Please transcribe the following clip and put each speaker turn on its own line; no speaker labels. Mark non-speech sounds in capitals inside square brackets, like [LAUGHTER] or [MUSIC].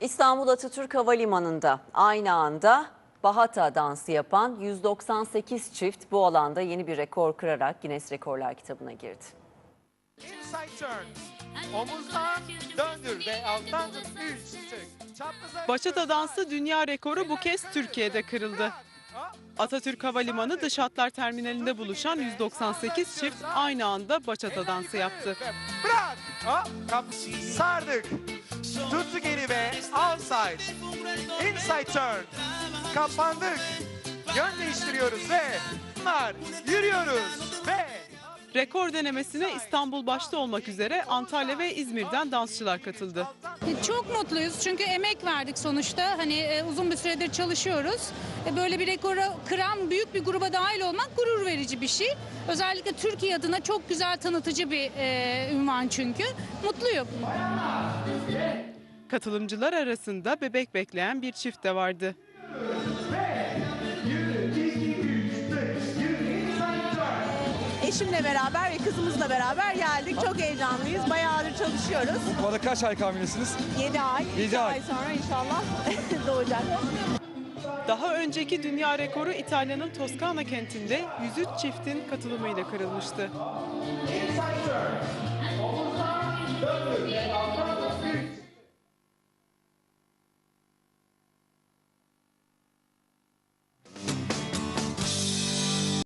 İstanbul Atatürk Havalimanı'nda aynı anda Bahata dansı yapan 198 çift bu alanda yeni bir rekor kırarak Guinness Rekorlar kitabına girdi.
Omuzdan döndür ve alttan tut. 3 çık. Çaprazı
Bachata dansı dünya rekoru bu kez Türkiye'de kırıldı. Atatürk Havalimanı dış hatlar terminalinde buluşan 198 çift aynı anda bachata dansı yaptı.
Bırak. Hop. Kap. Sardık. Ve outside. Inside turn. Kapandık. Yön değiştiriyoruz ve bunlar yürüyoruz ve
Rekor denemesine İstanbul başta olmak üzere Antalya ve İzmir'den dansçılar katıldı.
Çok mutluyuz çünkü emek verdik sonuçta. Hani e, uzun bir süredir çalışıyoruz. E, Böyle bir rekoru kıran büyük bir gruba dahil olmak gurur verici bir şey. Özellikle Türkiye adına çok güzel tanıtıcı bir e, ünvan çünkü. Mutluyum.
Katılımcılar arasında bebek bekleyen bir çift de vardı.
Eşimle beraber ve kızımızla beraber geldik. Çok heyecanlıyız. Bayağıdır çalışıyoruz.
Bu arada kaç ay hamilesiniz?
7 ay.
Yedi
iki
ay.
ay sonra inşallah [LAUGHS] doğacak.
Daha önceki dünya rekoru İtalya'nın Toskana kentinde 103 çiftin katılımıyla kırılmıştı.